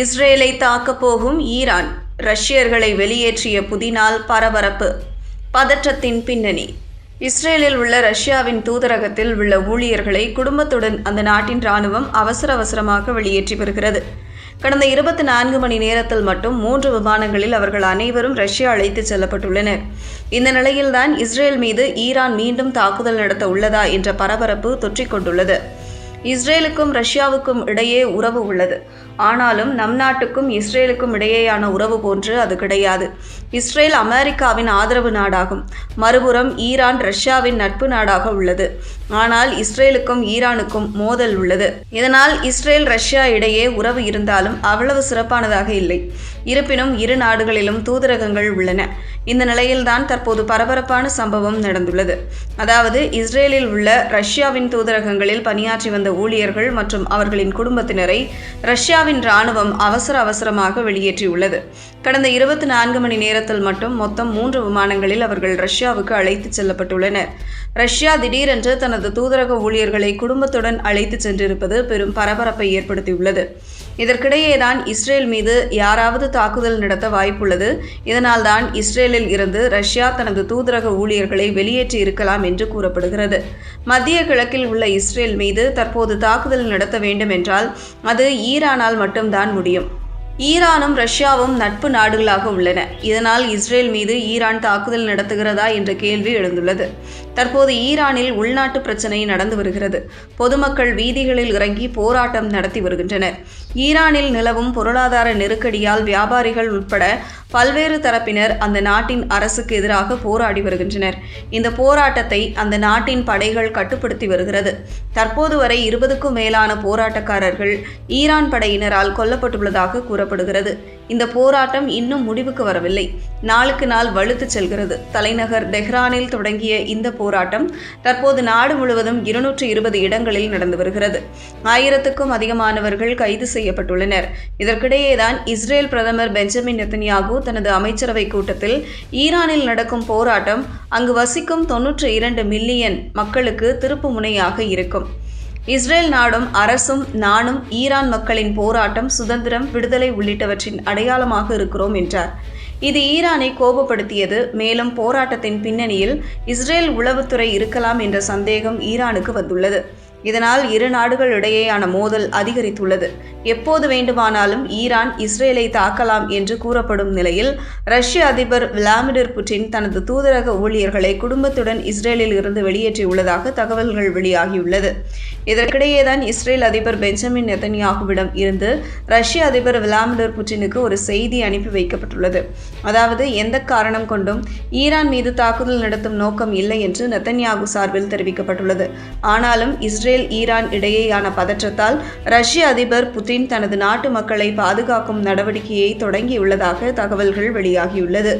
இஸ்ரேலை தாக்கப் போகும் ஈரான் ரஷ்யர்களை வெளியேற்றிய புதினால் பரபரப்பு. பதற்றத்தின் பின்னணி. இஸ்ரேலில் உள்ள ரஷ்யாவின் தூதரகத்தில் உள்ள ஊழியர்களை குடும்பத்துடன் அந்த நாட்டின் ராணுவம் அவசர அவசரமாக வெளியேற்றி வருகிறது. கடந்த இருபத்தி நான்கு மணி நேரத்தில் மட்டும் மூன்று விமானங்களில் அவர்கள் அனைவரும் ரஷ்யா அழைத்துச் செல்லப்பட்டுள்ளனர். இந்த நிலையில்தான் இஸ்ரேல் மீது ஈரான் மீண்டும் தாக்குதல் நடத்த உள்ளதா என்ற பரபரப்பு தொற்றிக் இஸ்ரேலுக்கும் ரஷ்யாவுக்கும் இடையே உறவு உள்ளது. ஆனாலும் நம் நாட்டுக்கும் இஸ்ரேலுக்கும் இடையேயான உறவு போன்று அது கிடையாது. இஸ்ரேல் அமெரிக்காவின் ஆதரவு நாடாகும். மறுபுறம் ஈரான் ரஷ்யாவின் நட்பு நாடாக உள்ளது. ஆனால் இஸ்ரேலுக்கும் ஈரானுக்கும் மோதல் உள்ளது. இதனால் இஸ்ரேல் ரஷ்யா இடையே உறவு இருந்தாலும் அவ்வளவு சிறப்பானதாக இல்லை. இருப்பினும் இரு நாடுகளிலும் தூதரகங்கள் உள்ளன. இந்த நிலையில்தான் தற்போது பரபரப்பான சம்பவம் நடந்துள்ளது. அதாவது இஸ்ரேலில் உள்ள ரஷ்யாவின் தூதரகங்களில் பணியாற்றி வந்த ஊழியர்கள் மற்றும் அவர்களின் குடும்பத்தினரை ரஷ்யாவின் ராணுவம் அவசர அவசரமாக வெளியேற்றியுள்ளது. கடந்த இருபத்தி நான்கு மணி நேரத்தில் மட்டும் மொத்தம் மூன்று விமானங்களில் அவர்கள் ரஷ்யாவுக்கு அழைத்துச் செல்லப்பட்டுள்ளனர். ரஷ்யா திடீரென்று தனது தூதரக ஊழியர்களை குடும்பத்துடன் அழைத்துச் சென்றிருப்பது பெரும் பரபரப்பை ஏற்படுத்தியுள்ளது. இதற்கிடையேதான் இஸ்ரேல் மீது யாராவது தாக்குதல் நடத்த வாய்ப்புள்ளது. இதனால்தான் இஸ்ரேலில் இருந்து ரஷ்யா தனது தூதரக ஊழியர்களை வெளியேற்றி இருக்கலாம் என்று கூறப்படுகிறது. மத்திய கிழக்கில் உள்ள இஸ்ரேல் மீது தற்போது தாக்குதல் நடத்த வேண்டும் என்றால் அது ஈரானால் மட்டும்தான் முடியும். ஈரானும் ரஷ்யாவும் நட்பு நாடுகளாக உள்ளன. இதனால் இஸ்ரேல் மீது ஈரான் தாக்குதல் நடத்துகிறதா என்ற கேள்வி எழுந்துள்ளது. தற்போது ஈரானில் உள்நாட்டு பிரச்சனை நடந்து வருகிறது. பொதுமக்கள் வீதிகளில் இறங்கி போராட்டம் நடத்தி வருகின்றனர். ஈரானில் நிலவும் பொருளாதார நெருக்கடியால் வியாபாரிகள் உட்பட பல்வேறு தரப்பினர் அந்த நாட்டின் அரசுக்கு எதிராக போராடி வருகின்றனர். இந்த போராட்டத்தை அந்த நாட்டின் படைகள் கட்டுப்படுத்தி வருகிறது. தற்போது வரை இருபதுக்கும் மேலான போராட்டக்காரர்கள் ஈரான் படையினரால் கொல்லப்பட்டுள்ளதாக கூறப்படுகிறது. இந்த போராட்டம் இன்னும் முடிவுக்கு வரவில்லை. நாளுக்கு நாள் வலுத்து செல்கிறது. தலைநகர் தெஹ்ரானில் தொடங்கிய இந்த போராட்டம் தற்போது நாடு முழுவதும் இருநூற்று இருபது இடங்களில் நடந்து வருகிறது. ஆயிரத்துக்கும் அதிகமானவர்கள் கைது செய்யப்பட்டுள்ளனர். இதற்கிடையேதான் இஸ்ரேல் பிரதமர் பெஞ்சமின் நெத்தனியாகு தனது அமைச்சரவை கூட்டத்தில் ஈரானில் நடக்கும் போராட்டம் அங்கு வசிக்கும் தொன்னூற்றி இரண்டு மில்லியன் மக்களுக்கு திருப்பு முனையாக இருக்கும். இஸ்ரேல் நாடும் அரசும் நானும் ஈரான் மக்களின் போராட்டம் சுதந்திரம் விடுதலை உள்ளிட்டவற்றின் அடையாளமாக இருக்கிறோம் என்றார். இது ஈரானை கோபப்படுத்தியது. மேலும் போராட்டத்தின் பின்னணியில் இஸ்ரேல் உளவுத்துறை இருக்கலாம் என்ற சந்தேகம் ஈரானுக்கு வந்துள்ளது. இதனால் இரு நாடுகள் இடையேயான மோதல் அதிகரித்துள்ளது. எப்போது வேண்டுமானாலும் ஈரான் இஸ்ரேலை தாக்கலாம் என்று கூறப்படும் நிலையில் ரஷ்ய அதிபர் விளாடிமிர் புட்டின் தனது தூதரக ஊழியர்களை குடும்பத்துடன் இஸ்ரேலில் இருந்து வெளியேற்றியுள்ளதாக தகவல்கள் வெளியாகியுள்ளது. இதற்கிடையேதான் இஸ்ரேல் அதிபர் பெஞ்சமின் நெத்தன்யாகுவிடம் இருந்து ரஷ்ய அதிபர் விளாடிமிர் புட்டினுக்கு ஒரு செய்தி அனுப்பி வைக்கப்பட்டுள்ளது. அதாவது எந்த காரணம் கொண்டும் ஈரான் மீது தாக்குதல் நடத்தும் நோக்கம் இல்லை என்று நெத்தன்யாகு சார்பில் தெரிவிக்கப்பட்டுள்ளது. ஆனாலும் இஸ்ரேல் ஈரான் இடையேயான பதற்றத்தால் ரஷ்ய அதிபர் புட்டின் தனது நாட்டு மக்களை பாதுகாக்கும் நடவடிக்கையை தொடங்கியுள்ளதாக தகவல்கள் வெளியாகியுள்ளது.